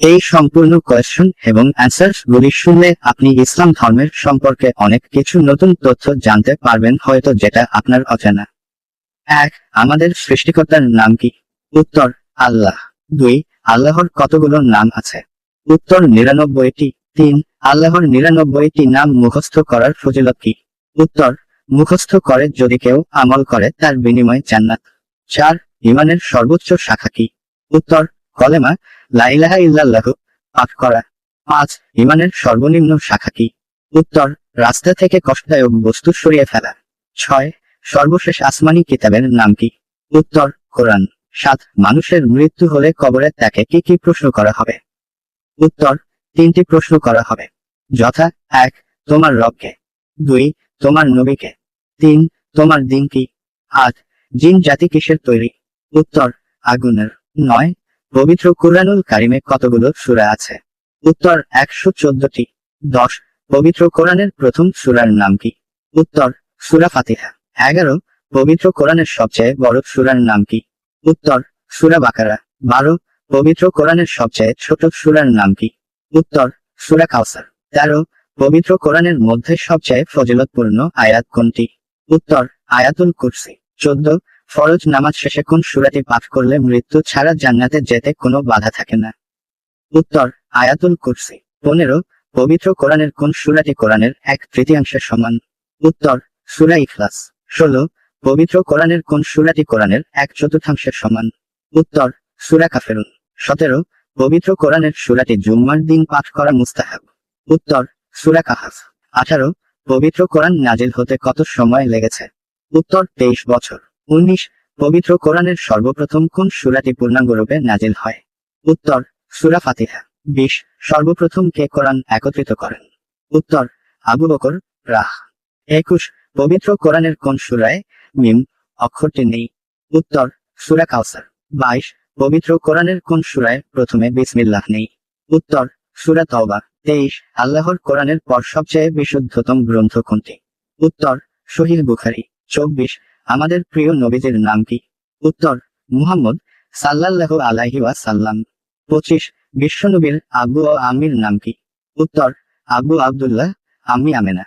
এই সম্পূর্ণ কোয়েশ্চন এবং অ্যান্সার গুলি শুনলে আপনি ইসলাম ধর্মের সম্পর্কে অনেক কিছু নতুন তথ্য জানতে পারবেন হয়তো যেটা আপনার অজানা। এক, আমাদের সৃষ্টিকর্তার নাম কি? উত্তর, আল্লাহ। দুই, আল্লাহর কতগুলো নাম আছে? উত্তর নিরানব্বইটি। তিন, আল্লাহর নিরানব্বইটি নাম মুখস্থ করার ফজিলত কি? উত্তর, মুখস্থ করে যদি কেউ আমল করে তার বিনিময়ে জান্নাত। চার, ইমানের সর্বোচ্চ শাখা কি? উত্তর কলেমা লাইলাহা ইল্লাল্লাহ পাঠ করা। পাঁচ, ইমানের সর্বনিম্ন শাখা কি? উত্তর, রাস্তা থেকে কষ্টদায়ক বস্তু সরিয়ে ফেলা। ছয়, সর্বশেষ আসমানি কিতাবের নাম কি? উত্তর, কোরআন। সাত, মানুষের মৃত্যু হলে কবরে তাকে কি কি প্রশ্ন করা হবে? উত্তর, তিনটি প্রশ্ন করা হবে। যথা, এক, তোমার রবকে। দুই, তোমার নবীকে। তিন, তোমার দিন কি? আট, জিন জাতি কিসের তৈরি? উত্তর, আগুনের। নয় পবিত্র কুরআনুল কারিমে কতগুলো সুরা আছে? উত্তর একশো চোদ্দটি। দশ, পবিত্র কোরআনের প্রথম সূরার নাম কি? উত্তর, সুরা ফাতিহা। এগারো, পবিত্র কোরআনের সবচেয়ে বড় সূরার নাম কি? উত্তর, সূরা বাকারা। বারো, পবিত্র কোরআনের সবচেয়ে ছোট সুরার নাম কি? উত্তর, সুরা কাউসার তেরো, পবিত্র কোরআনের মধ্যে সবচেয়ে ফজিলতপূর্ণ আয়াত কোনটি? উত্তর, আয়াতুল কুরসি। চোদ্দ ফরজ নামাজ শেষে কোন সূরাটি পাঠ করলে মৃত্যু ছাড়া জান্নাতে যেতে কোনো বাধা থাকে না? উত্তর, আয়াতুল কুরসি, পনেরো, পবিত্র কোরআনের কোন সূরাটি কোরআনের এক তৃতীয়াংশের সমান? উত্তর, সুরা ইখলাস, ষোলো, পবিত্র কোরআনের কোন সূরাটি কোরআনের এক চতুর্থাংশের সমান? উত্তর, সূরা কাফেরুন, সতেরো, পবিত্র কোরআনের সূরাটি জুম্মার দিন পাঠ করা মুস্তাহাব। উত্তর, সুরা কাহাফ, আঠারো, পবিত্র কোরআন নাজিল হতে কত সময় লেগেছে? উত্তর, তেইশ বছর। উনিশ, পবিত্র কোরআনের সর্বপ্রথম কোন সূরাটি পূর্ণাঙ্গরূপে নাজিল হয়? উত্তর, সুরা ফাতিহা। বিশ, সর্বপ্রথম কে কোরআন একত্রিত করেন? উত্তর, আবু বকর রাহ। একুশ, পবিত্র কোরআনের কোন সুরায় মিম, অক্ষরটি নেই? উত্তর, সুরা কাউসার। বাইশ, পবিত্র কোরআনের কোন সুরায় প্রথমে বিসমিল্লাহ নেই? উত্তর, সুরা তওবা। তেইশ, আল্লাহর কোরআনের পর সবচেয়ে বিশুদ্ধতম গ্রন্থ কোনটি? উত্তর শহীদ বুখারি। চব্বিশ আমাদের প্রিয় নবীদের নাম কি? উত্তর, মুহাম্মদ সাল্লাল্লাহু আলাইহি ওয়াসাল্লাম। পঁচিশ, বিশ্বনবীর আবু ও আমির নাম কি? উত্তর, আবু আবদুল্লাহ, আমি আমেনা।